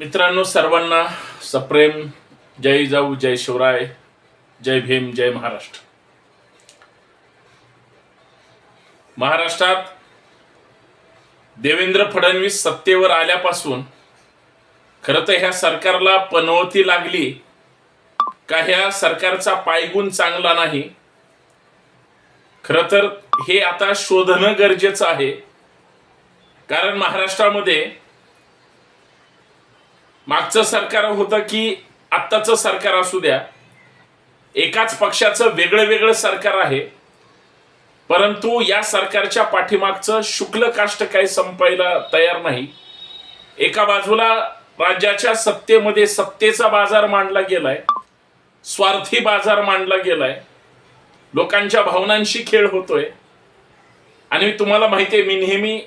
मित्रांनो सर्वांना सप्रेम. जय जाऊ जय शिवराय. जय भीम जय महाराष्ट्र. महाराष्ट्रात देवेंद्र फडणवीस सत्तेवर आल्यापासून खरं तर ह्या सरकारला पनवती लागली का ह्या सरकारचा पायगुण चांगला नाही? खरं तर हे आता शोधणं गरजेचं आहे. कारण महाराष्ट्रामध्ये मागचं सरकार होतं की आत्ताचं सरकार असू द्या. एकाच पक्षाचं वेगळं वेगळं सरकार आहे. परंतु या सरकारच्या पाठीमागचं शुक्ल काष्ट काही संपायला तयार नाही. एका बाजूला राज्याच्या सत्तेमध्ये सत्तेचा बाजार मांडला गेलाय. स्वार्थी बाजार मांडला गेलाय. लोकांच्या भावनांशी खेळ होतोय. आणि तुम्हाला माहिती आहे मी नेहमी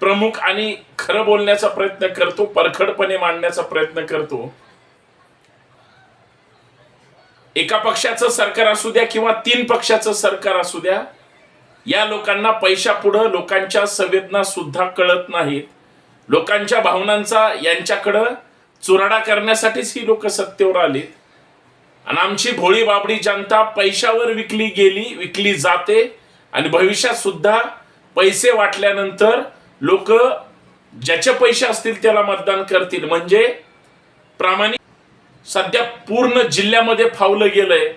प्रमुख आणि खरं बोलण्याचा प्रयत्न करतो परखडपणे मांडण्याचा प्रयत्न करतो. एका पक्षाचं सरकार असू द्या किंवा तीन पक्षाचं सरकार असू द्या या लोकांना पैशापुढं लोकांच्या संवेदना सुद्धा कळत नाहीत. लोकांच्या भावनांचा यांच्याकडं चुराडा करण्यासाठीच ही लोक सत्तेवर आले. आणि आमची भोळी बाबडी जनता पैशावर विकली गेली विकली जाते आणि भविष्यात सुद्धा पैसे वाटल्यानंतर लोक ज्याचे पैसे असतील त्याला मतदान करतील. म्हणजे प्रामाणिक सध्या पूर्ण जिल्ह्यामध्ये फावलं गेलंय.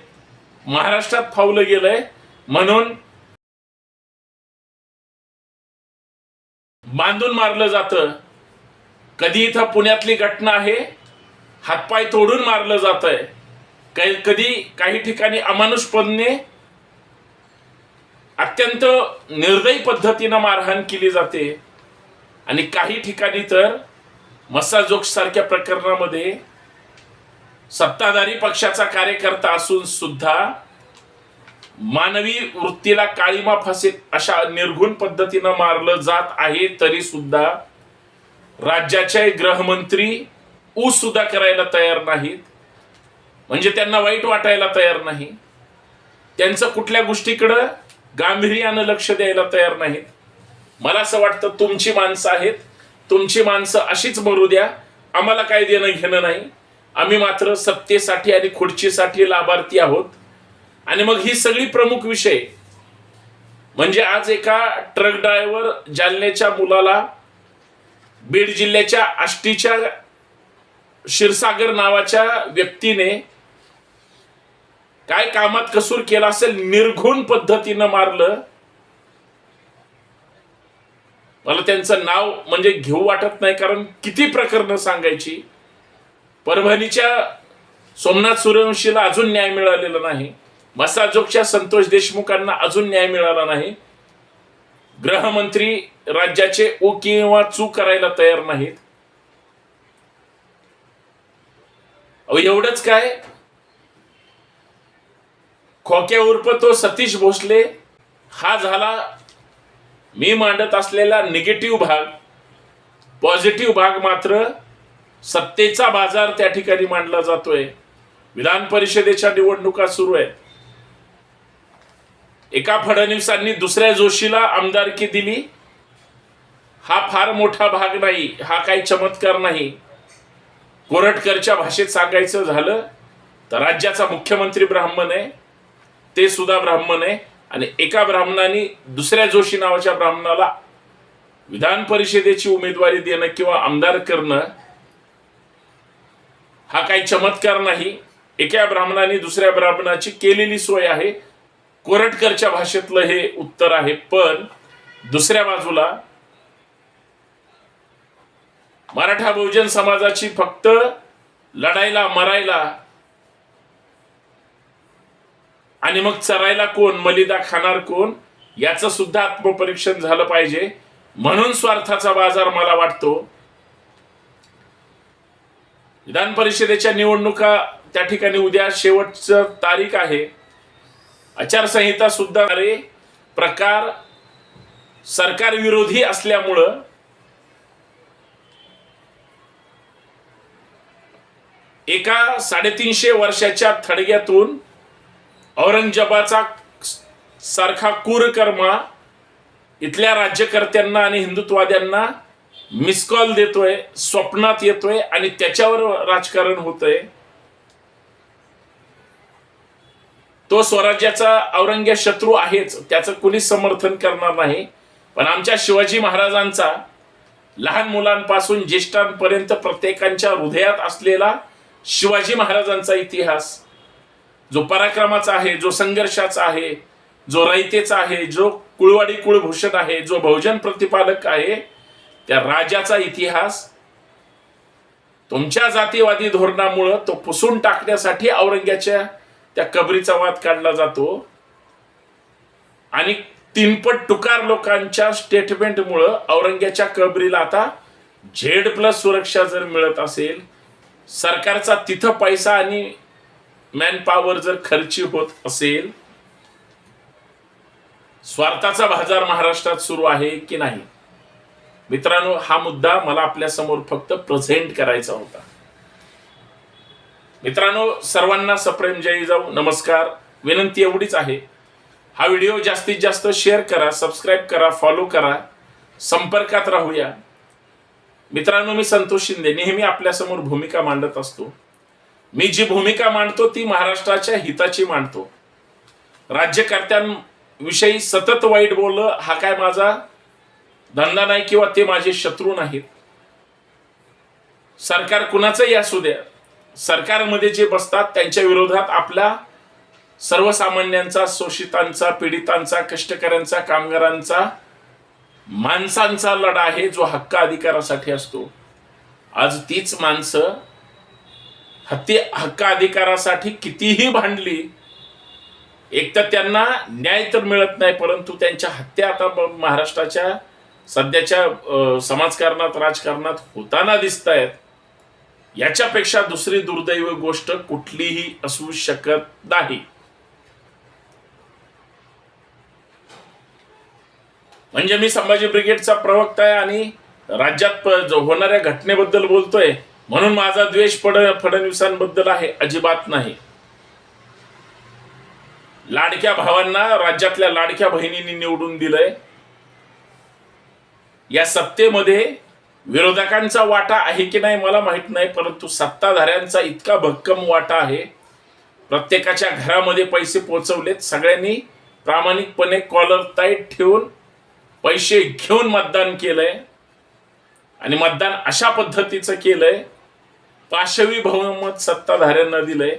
महाराष्ट्रात फावलं गेलंय. म्हणून बांधून मारलं जातं. कधी इथं पुण्यातली घटना आहे हातपाय तोडून मारलं जात आहे काही कधी काही ठिकाणी अमानुषपणे अत्यंत निर्दयी पद्धतीनं मारहाण केली जाते. आणि काही ठिकाणी तर मसाजोग प्रकरणामध्ये सत्ताधारी पक्षाचा कार्यकर्ता असून सुद्धा मानवी वृत्तीला काळीमा फसेत अशा निर्घुण पद्धतीनं मारलं जात आहे तरी सुद्धा राज्याचे गृहमंत्री ऊस सुद्धा करायला तयार नाहीत. म्हणजे त्यांना वाईट वाटायला तयार नाही. त्यांचं कुठल्या गोष्टीकडं गांभीर्यानं लक्ष द्यायला तयार नाहीत. मला असं वाटतं तुमची माणसं आहेत. तुमची माणसं अशीच मरू द्या. आम्हाला काय देणं घेणं नाही. आम्ही मात्र सत्तेसाठी आणि खुर्चीसाठी लाभार्थी आहोत. आणि मग ही सगळी प्रमुख विषय म्हणजे आज एका ट्रक ड्रायव्हर जालन्याच्या मुलाला बीड जिल्ह्याच्या आष्टीच्या क्षीरसागर नावाच्या व्यक्तीने काय कामात कसूर केला असेल निर्घुण पद्धतीनं मारलं. मला त्यांचं नाव म्हणजे घेऊ वाटत नाही कारण किती प्रकरणं सांगायची? परभणीच्या सोमनाथ सूर्यवंशीला अजून न्याय मिळालेला नाही. मसाजोगच्या संतोष देशमुखांना अजून न्याय मिळाला नाही. गृहमंत्री राज्याचे ओ किंवा चू करायला तयार नाहीत. अहो एवढंच काय? खोक्या उर्फ तो सतीश भोसले हा झाला मी मांडत असलेला निगेटिव्ह भाग पॉझिटिव्ह भाग मात्र सत्तेचा बाजार त्या ठिकाणी मांडला जातोय. विधान परिषदेच्या निवडणुका सुरू आहेत. एका फडणवीसांनी दुसऱ्या जोशीला आमदारकी दिली. हा फार मोठा भाग नाही हा काही चमत्कार नाही. कोरटकरच्या भाषेत सांगायचं झालं तर राज्याचा मुख्यमंत्री ब्राह्मण आहे ते सुद्धा ब्राह्मण आहे. आणि एका ब्राह्मणाने दुसऱ्या जोशी नावाच्या ब्राह्मणाला विधान परिषदेची उमेदवारी देणं किंवा आमदार करणं हा काही चमत्कार नाही. एका ब्राह्मणाने दुसऱ्या ब्राह्मणाची केलेली सोय आहे. कोरटकरच्या भाषेतलं हे उत्तर आहे पण दुसऱ्या बाजूला मराठा बहुजन समाजाची फक्त लढायला मरायला आणि मग चरायला कोण? मलिदा खाणार कोण? याचं सुद्धा आत्मपरीक्षण झालं पाहिजे. म्हणून स्वार्थाचा बाजार मला वाटतो. विधान परिषदेच्या निवडणुका त्या ठिकाणी उद्या शेवटचं तारीख आहे. आचारसंहिता सुद्धा अरे प्रकार सरकार विरोधी असल्यामुळं एका साडेतीनशे वर्षाच्या थडग्यातून औरंगजेबाचा सारखा क्रूरकर्मा इथल्या राज्यकर्त्यांना आणि हिंदुत्वाद्यांना मिस कॉल देतोय स्वप्नात येतोय आणि त्याच्यावर राजकारण होतंय. तो स्वराज्याचा औरंग्य शत्रू आहेच त्याचं कुणीच समर्थन करणार नाही. पण आमच्या शिवाजी महाराजांचा लहान मुलांपासून ज्येष्ठांपर्यंत प्रत्येकांच्या हृदयात असलेला शिवाजी महाराजांचा इतिहास जो पराक्रमाचा आहे जो संघर्षाचा आहे जो रयतेचा आहे जो कुळवाडी कुळभूषण आहे जो बहुजन प्रतिपादक आहे त्या राजाचा इतिहास तुमच्या जातीवादी धोरणामुळं तो पुसून टाकण्यासाठी औरंग्याच्या त्या कबरीचा वाद काढला जातो. आणि तीनपट टुकार लोकांच्या स्टेटमेंटमुळं औरंग्याच्या कबरीला आता झेड प्लस सुरक्षा जर मिळत असेल सरकारचा तिथं पैसा आणि मॅन पॉवर जर खर्ची होत असेल स्वार्थाचा बाजार महाराष्ट्रात सुरू आहे की नाही? मित्रांनो हा मुद्दा मला आपल्यासमोर फक्त प्रेझेंट करायचा होता. मित्रांनो सर्वांना सप्रेम जय जाऊ नमस्कार. विनंती एवढीच आहे. हा व्हिडिओ जास्तीत जास्त शेअर करा सबस्क्राईब करा फॉलो करा. संपर्कात राहूया. मित्रांनो मी संतोष शिंदे. नेहमी आपल्यासमोर भूमिका मांडत असतो. मी जी भूमिका मांडतो ती महाराष्ट्राच्या हिताची मांडतो. राज्यकर्त्यांविषयी सतत वाईट बोललं हा काय माझा धंदा नाही किंवा ते माझे शत्रू नाहीत. सरकार कुणाचंही असू द्या सरकारमध्ये जे बसतात त्यांच्या विरोधात आपला सर्वसामान्यांचा शोषितांचा पीडितांचा कष्टकऱ्यांचा कामगारांचा माणसांचा लढा आहे जो हक्क अधिकारासाठी असतो. आज तीच माणसं हत्ती हक्क अधिकारासाठी कितीही भांडली एक तर त्यांना न्याय तर मिळत नाही परंतु त्यांच्या हत्या आता महाराष्ट्राच्या सध्याच्या समाजकारणात राजकारणात होताना दिसत आहेत याच्यापेक्षा दुसरी दुर्दैव गोष्ट कुठलीही असू शकत नाही. म्हणजे मी संभाजी ब्रिगेडचा प्रवक्ता आहे आणि राज्यात जो होणाऱ्या घटनेबद्दल बोलतोय. म्हणून माझा द्वेष फड फडणवीसांबद्दल आहे अजिबात नाही. लाडक्या भावांना राज्यातल्या लाडक्या बहिणींनी निवडून दिलंय. या सत्तेमध्ये विरोधकांचा वाटा आहे की नाही मला माहीत नाही परंतु सत्ताधाऱ्यांचा इतका भक्कम वाटा आहे. प्रत्येकाच्या घरामध्ये पैसे पोचवलेत सगळ्यांनी प्रामाणिकपणे कॉलर ताईट ठेवून पैसे घेऊन मतदान केलंय. आणि मतदान अशा पद्धतीचं केलंय पाशवी बहुमत सत्ताधाऱ्यांना दिलंय.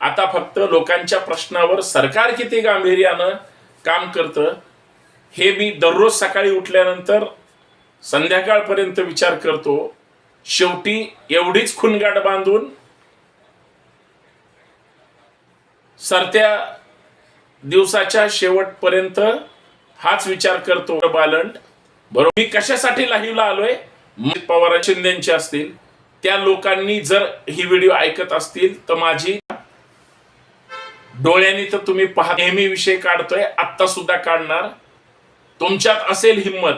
आता फक्त लोकांच्या प्रश्नावर सरकार किती गांभीर्यानं काम करतं हे मी दररोज सकाळी उठल्यानंतर संध्याकाळपर्यंत विचार करतो. शेवटी एवढीच खुनगाड बांधून सरत्या दिवसाच्या शेवटपर्यंत हाच विचार करतो. बालंट बरोबर. मी कशासाठी लाईव्हला आलोय? पवार शिंदेचे असतील. त्या लोकांनी जर ही व्हिडिओ ऐकत असतील तर माझी डोळ्यांनी तर तुम्ही पहा नेहमी विषय काढतोय आत्ता सुद्धा काढणार. तुमच्यात असेल हिंमत.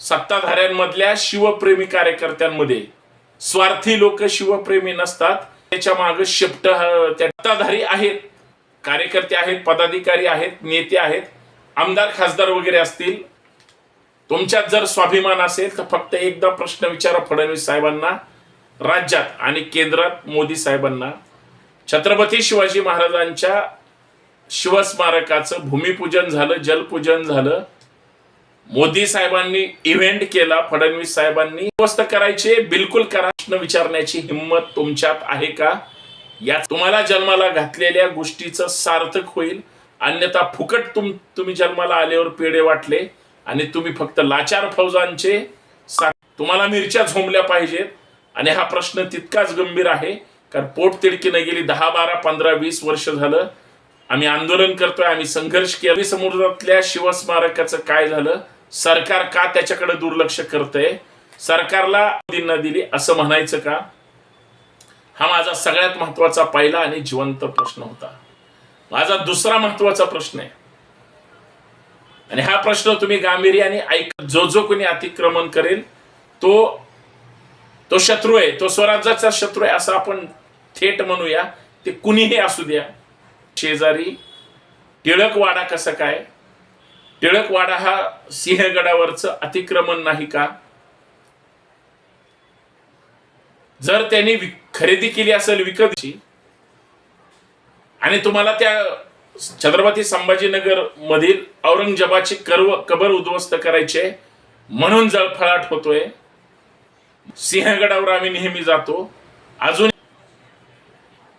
सत्ताधाऱ्यांमधल्या शिवप्रेमी कार्यकर्त्यांमध्ये. स्वार्थी लोक शिवप्रेमी नसतात. त्याच्यामागे शेपट सत्ताधारी आहेत. कार्यकर्ते आहेत पदाधिकारी आहेत नेते आहेत. आमदार खासदार वगैरे असतील. तुमच्यात जर स्वाभिमान असेल तर फक्त एकदा प्रश्न विचारा फडणवीस साहेबांना. राज्यात आणि केंद्रात मोदी साहेबांना छत्रपती शिवाजी महाराजांच्या शिवस्मारकाचं भूमिपूजन झालं जलपूजन झालं. मोदी साहेबांनी इव्हेंट केला फडणवीस साहेबांनी. व्यवस्था करायचे बिलकुल करा. प्रश्न विचारण्याची हिंमत तुमच्यात आहे का? या तुम्हाला जन्माला घातलेल्या गोष्टीचं सार्थक होईल. अन्यथा फुकट तुम तुम्ही जन्माला आल्यावर पेढे वाटले आणि तुम्ही फक्त लाचार फौजांचे तुम्हाला मिरच्या झोंबल्या पाहिजेत. आणि हा प्रश्न तितकाच गंभीर आहे कारण पोटतिडकीनं गेली दहा बारा पंधरा वीस वर्ष झालं. आम्ही आंदोलन करतोय आम्ही संघर्ष केला. समुद्रातल्या शिवस्मारकाचं काय झालं? सरकार का त्याच्याकडे दुर्लक्ष करतंय? सरकारला मोदींना दिली असं म्हणायचं का? हा माझा सगळ्यात महत्त्वाचा पहिला आणि जिवंत प्रश्न होता. माझा दुसरा महत्त्वाचा प्रश्न आहे. आणि हा प्रश्न तुम्ही गांभीर्याने ऐक. जो जो कोणी अतिक्रमण करेल तो तो शत्रू आहे. तो स्वराज्याचा शत्रू आहे असं आपण थेट म्हणूया. ते कुणीही असू द्या. शेजारी टिळकवाडा कसं काय? टिळकवाडा हा सिंहगडावरचं अतिक्रमण नाही का? जर त्यांनी खरेदी केली असेल विकतची आणि तुम्हाला त्या छत्रपती संभाजीनगर मधील औरंगजेबाची कर्व कबर उद्ध्वस्त करायचे म्हणून जळफळाट होतोय. सिंहगडावर आम्ही नेहमी जातो. अजून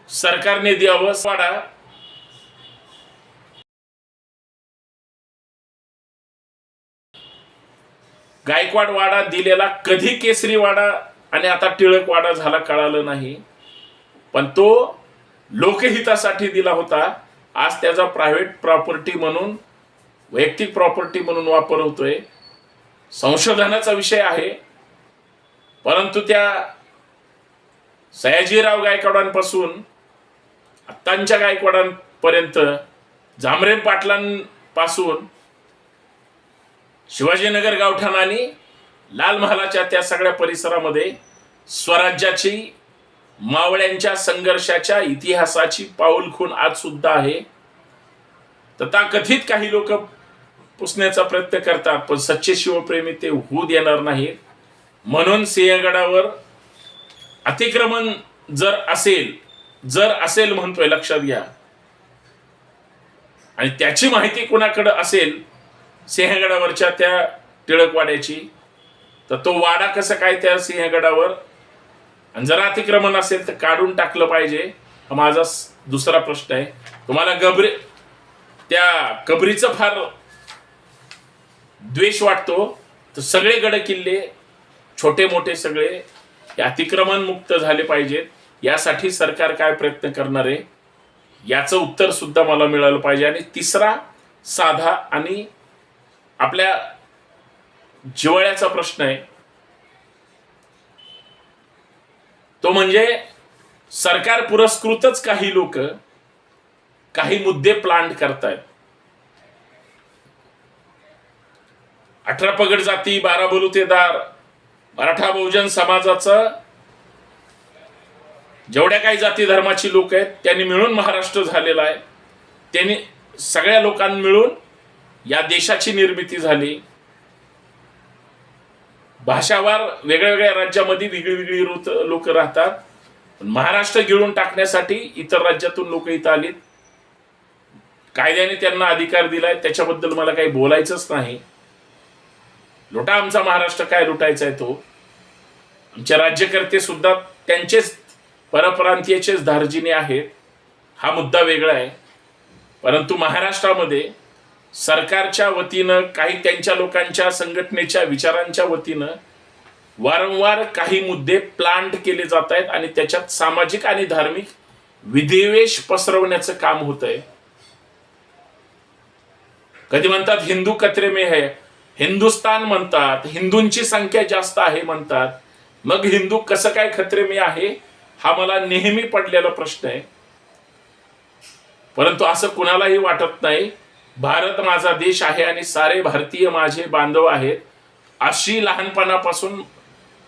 सरकारने द्यावं वाडा गायकवाड वाडा दिलेला कधी केसरी वाडा आणि आता टिळक वाडा झाला कळालं नाही. पण तो लोकहितासाठी दिला होता. आज त्याचा प्रायव्हेट प्रॉपर्टी म्हणून वैयक्तिक प्रॉपर्टी म्हणून वापर होतोय. संशोधनाचा विषय आहे. परंतु त्या सयाजीराव गायकवाडांपासून आत्तांच्या गायकवाडांपर्यंत झामरे पाटलांपासून शिवाजीनगर गावठाण आणि लाल महालाच्या त्या सगळ्या परिसरामध्ये स्वराज्याची मावळ्यांच्या संघर्षाच्या इतिहासाची पाऊलखून आज सुद्धा आहे. तथाकथित काही लोक पुसण्याचा प्रयत्न करतात पण सच्चे शिवप्रेमी ते होऊ देणार नाहीत. म्हणून सिंहगडावर अतिक्रमण जर असेल जर असेल म्हणतोय लक्षात घ्या. आणि त्याची माहिती कुणाकडं असेल सिंहगडावरच्या त्या टिळकवाड्याची तर तो वाडा कसं काय त्या सिंहगडावर? आणि जर अतिक्रमण असेल तर काढून टाकलं पाहिजे. हा माझा दुसरा प्रश्न आहे. तुम्हाला गबरी त्या कबरीचं फार द्वेष वाटतो. तर सगळे गड किल्ले छोटे मोठे सगळे अतिक्रमण मुक्त झाले पाहिजेत. यासाठी सरकार काय प्रयत्न करणार आहे? याचं उत्तर सुद्धा मला मिळालं पाहिजे. आणि तिसरा साधा आणि आपल्या जिवळ्याचा प्रश्न आहे. तो म्हणजे सरकार पुरस्कृतच काही लोक काही मुद्दे प्लांट करतायत. अठरा पगड जाती बारा बलुतेदार मराठा बहुजन समाजाचं जेवढ्या काही जाती धर्माची लोक आहेत त्यांनी मिळून महाराष्ट्र झालेला आहे. त्यांनी सगळ्या लोकांनी मिळून या देशाची निर्मिती झाली. भाषावार वेगळ्या वेगळ्या राज्यामध्ये वेगळी वेगळी लोक राहतात. पण महाराष्ट्र गिळून टाकण्यासाठी इतर राज्यातून लोक इथं आलीत. कायद्याने त्यांना अधिकार दिलाय त्याच्याबद्दल मला काही बोलायचंच नाही. लुटा आमचा महाराष्ट्र काय लुटायचा आहे तो? आमचे राज्यकर्ते सुद्धा त्यांचेच परप्रांतीयचेच धार्जिने आहेत. हा मुद्दा वेगळा आहे. परंतु महाराष्ट्रामध्ये सरकारच्या वतीनं काही त्यांच्या लोकांच्या संघटनेच्या विचारांच्या वतीनं वारंवार काही मुद्दे प्लांट केले जात आहेत आणि त्याच्यात सामाजिक आणि धार्मिक विधिवेश पसरवण्याचं काम होत आहे. कधी म्हणतात हिंदू कचरे में है हिंदुस्तान म्हणतात हिंदूंची संख्या जास्त आहे म्हणतात. मग हिंदू कसं काय खत्रे मी आहे हा मला नेहमी पडलेला प्रश्न आहे. परंतु असं कुणालाही वाटत नाही भारत माझा देश आहे आणि सारे भारतीय माझे बांधव आहेत. अशी लहानपणापासून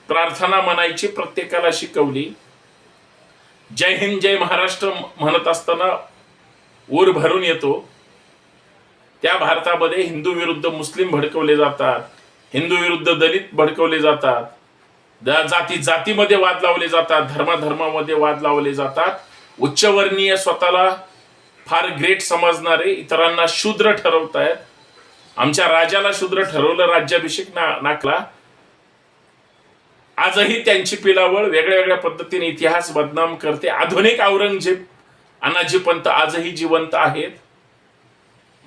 प्रार्थना म्हणायची प्रत्येकाला शिकवली. जय हिंद जय महाराष्ट्र म्हणत असताना ऊर भरून येतो. त्या भारतामध्ये हिंदू विरुद्ध मुस्लिम भडकवले जातात हिंदू विरुद्ध दलित भडकवले जातात. जाती जातीमध्ये वाद लावले जातात धर्माधर्मामध्ये वाद लावले जातात. उच्चवर्णीय स्वतःला फार ग्रेट समजणारे इतरांना शूद्र ठरवतायत. आमच्या राजाला शूद्र ठरवलं राज्याभिषेक ना नाकला. आजही त्यांची पिलावळ वेगळ्या वेगळ्या पद्धतीने इतिहास बदनाम करते. आधुनिक औरंगजेब अनाजी पंत आजही जिवंत आहेत.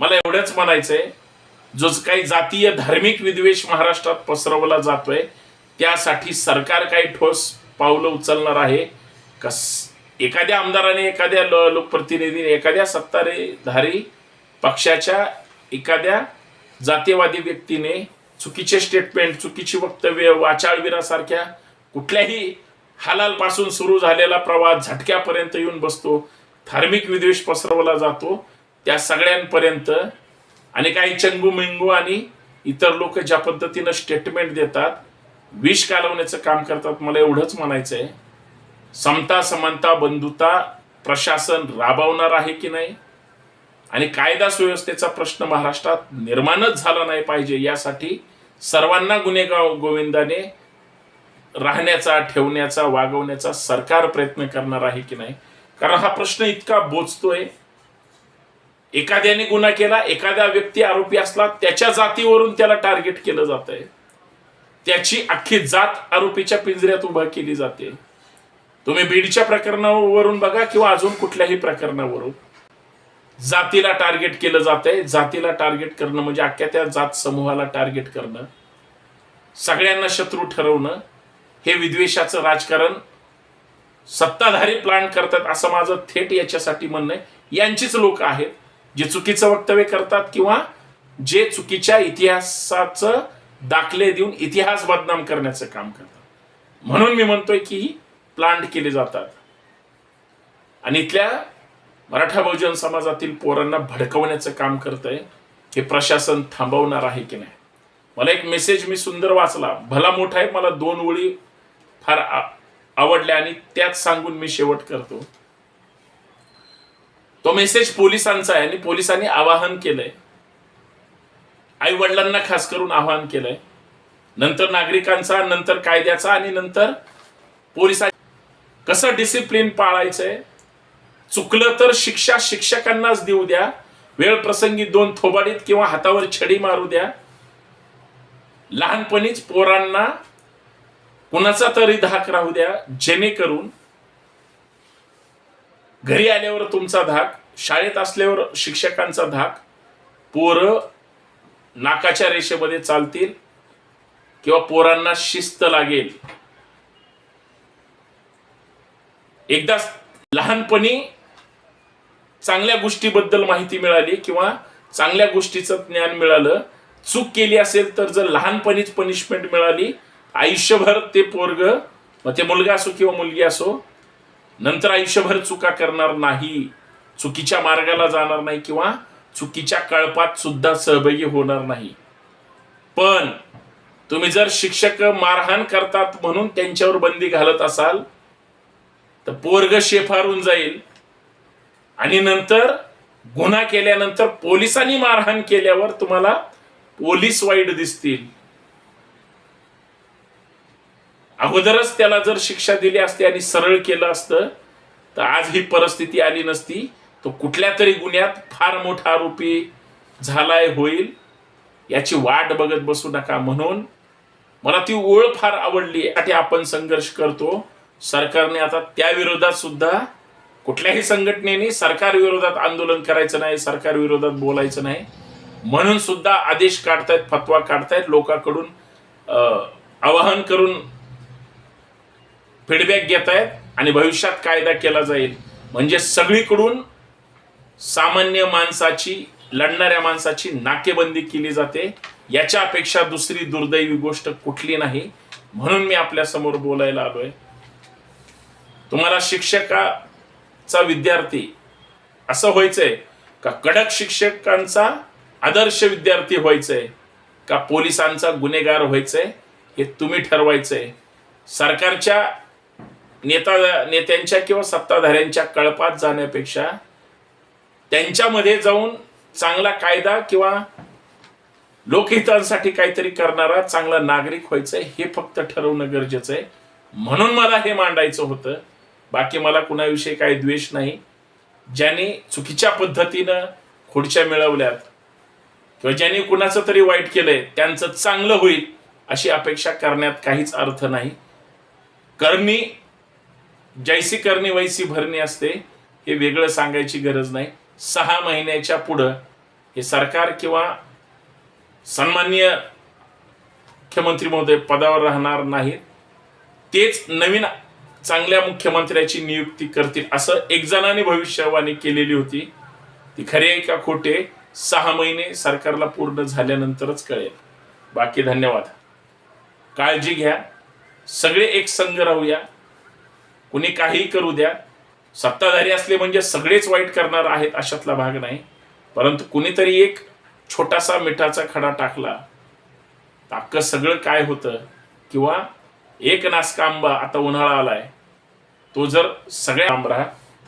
मला एवढंच म्हणायचंय जो काही जातीय धार्मिक विद्वेष महाराष्ट्रात पसरवला जातोय त्यासाठी सरकार काही ठोस पावलं उचलणार आहे. कस एखाद्या आमदाराने एखाद्या ल- लोकप्रतिनिधीने एखाद्या सत्ताधारी पक्षाच्या एखाद्या जातीवादी व्यक्तीने चुकीचे स्टेटमेंट चुकीची वक्तव्य वाचाळवीरासारख्या कुठल्याही हालालपासून सुरू झालेला प्रवास झटक्यापर्यंत येऊन बसतो धार्मिक विद्वेष पसरवला जातो त्या सगळ्यांपर्यंत आणि काही चंगू मिंगू आणि इतर लोक ज्या पद्धतीनं स्टेटमेंट देतात विष कालवण्याचं काम करतात मला एवढंच म्हणायचं आहे समता समानता बंधुता प्रशासन राबवणार आहे की नाही? आणि कायदा सुव्यवस्थेचा प्रश्न महाराष्ट्रात निर्माणच झाला नाही पाहिजे यासाठी सर्वांना गुन्हेगाव गोविंदाने राहण्याचा ठेवण्याचा वागवण्याचा सरकार प्रयत्न करणार आहे की नाही? कारण हा प्रश्न इतका बोचतोय. एखाद्याने गुन्हा केला एखादा व्यक्ती आरोपी असला त्याच्या जातीवरून त्याला टार्गेट केलं जात आहे त्याची अख्खी जात आरोपीच्या पिंजऱ्यात उभा केली जाते. तुम्ही बीडच्या प्रकरणावरून बघा किंवा अजून कुठल्याही प्रकरणावरून. जातीला टार्गेट केलं जात आहे जातीला टार्गेट करणं म्हणजे अख्ख्या त्या जात समूहाला टार्गेट करणं. सगळ्यांना शत्रू ठरवणं. हे विद्वेषाचं राजकारण सत्ताधारी प्लान करतात असं माझं थेट याच्यासाठी म्हणणं आहे. यांचीच लोक आहेत जे चुकीचं वक्तव्य करतात किंवा जे चुकीच्या इतिहासाचं दाखले देऊन इतिहास बदनाम करण्याचं काम करतात. म्हणून मी म्हणतोय की प्लांट केले जातात. आणि इथल्या मराठा बहुजन समाजातील पोरांना भडकवण्याचं काम करतंय हे प्रशासन थांबवणार आहे की नाही? मला एक मेसेज मी सुंदर वाचला. भला मोठा आहे मला दोन ओळी फार आवडल्या आणि त्यात सांगून मी शेवट करतो. तो मेसेज पोलिसांचा आहे आणि पोलिसांनी आवाहन केलंय. आई वडिलांना खास करून आवाहन केलंय. नंतर नागरिकांचा नंतर कायद्याचा आणि नंतर पोलिसा कसं डिसिप्लिन पाळायचंय? चुकलं तर शिक्षा शिक्षकांनाच देऊ द्या. वेळ प्रसंगी दोन थोबाडीत किंवा हातावर छडी मारू द्या. लहानपणीच पोरांना कुणाचा तरी धाक राहू द्या. जेणेकरून घरी आल्यावर तुमचा धाक शाळेत असल्यावर शिक्षकांचा धाक पोरं नाकाच्या रेषेमध्ये चालतील किंवा पोरांना शिस्त लागेल. एकदा लहानपणी चांगल्या गोष्टीबद्दल माहिती मिळाली किंवा चांगल्या गोष्टीचं ज्ञान मिळालं चूक केली असेल तर जर लहानपणीच पनिशमेंट मिळाली आयुष्यभर ते पोरग मग ते मुलगा असो किंवा मुलगी असो नंतर आयुष्यभर चुका करणार नाही चुकीच्या मार्गाला जाणार नाही किंवा चुकीच्या कळपात सुद्धा सहभागी होणार नाही. पण तुम्ही जर शिक्षक मारहाण करतात म्हणून त्यांच्यावर बंदी घालत असाल तर पोरग शेफारून जाईल. आणि नंतर गुन्हा केल्यानंतर पोलिसांनी मारहाण केल्यावर तुम्हाला पोलीस वाईट दिसतील. अगोदरच त्याला जर शिक्षा दिली असती आणि सरळ केलं असतं तर आज ही परिस्थिती आली नसती. तो कुठल्या तरी गुन्ह्यात फार मोठा आरोपी झालाय होईल याची वाट बघत बसू नका म्हणून मला ती ओळ फार आवडली यासाठी आपण संघर्ष करतो. सरकारने आता त्या विरोधात सुद्धा कुठल्याही संघटनेने सरकार विरोधात आंदोलन करायचं नाही सरकार विरोधात बोलायचं नाही. म्हणून सुद्धा आदेश काढतायत फतवा काढतायत लोकांकडून आवाहन करून फीडबॅक घेत आहेत आणि भविष्यात कायदा केला जाईल. म्हणजे सगळीकडून सामान्य माणसाची लढणाऱ्या माणसाची नाकेबंदी केली जाते. याच्या अपेक्षा दुसरी दुर्दैवी गोष्ट कुठली नाही म्हणून मी आपल्यासमोर बोलायला आलोय. तुम्हाला शिक्षकाचा विद्यार्थी असं व्हायचंय का? कडक शिक्षकांचा आदर्श विद्यार्थी व्हायचंय का? पोलिसांचा गुन्हेगार व्हायचंय हे तुम्ही ठरवायचंय. सरकारच्या नेता नेत्यांच्या किंवा सत्ताधाऱ्यांच्या कळपात जाण्यापेक्षा त्यांच्यामध्ये जाऊन चांगला कायदा किंवा लोकहितांसाठी काहीतरी करणारा चांगला नागरिक व्हायचंय हे फक्त ठरवणं गरजेचं आहे. म्हणून मला हे मांडायचं होतं. बाकी मला कुणाविषयी काही द्वेष नाही. ज्यांनी चुकीच्या पद्धतीनं खुर्च्या मिळवल्यात किंवा ज्यांनी कुणाचं तरी वाईट केलंय त्यांचं चांगलं होईल अशी अपेक्षा करण्यात काहीच अर्थ नाही. करणी जैसी करणी वैसी भरणी असते हे वेगळं सांगायची गरज नाही. सहा महिन्याच्या पुढं हे सरकार किंवा सन्मान्य मुख्यमंत्री महोदय पदावर राहणार नाहीत. तेच नवीन चांगल्या मुख्यमंत्र्याची नियुक्ती करतील असं एक जणाने भविष्यवाणी केलेली होती. ती खरी आहे का खोटे सहा महिने सरकारला पूर्ण झाल्यानंतरच कळेल. बाकी धन्यवाद. काळजी घ्या. सगळे एक संघ राहूया. कुणी काहीही करू द्या. सत्ताधारी असले म्हणजे सगळेच वाईट करणार आहेत अशातला भाग नाही. परंतु कुणीतरी एक छोटासा मिठाचा खडा टाकला. अख्खं सगळं काय होतं? किंवा एक नासका आंबा आता उन्हाळा आलाय. तो जर सगळ्या आंबरा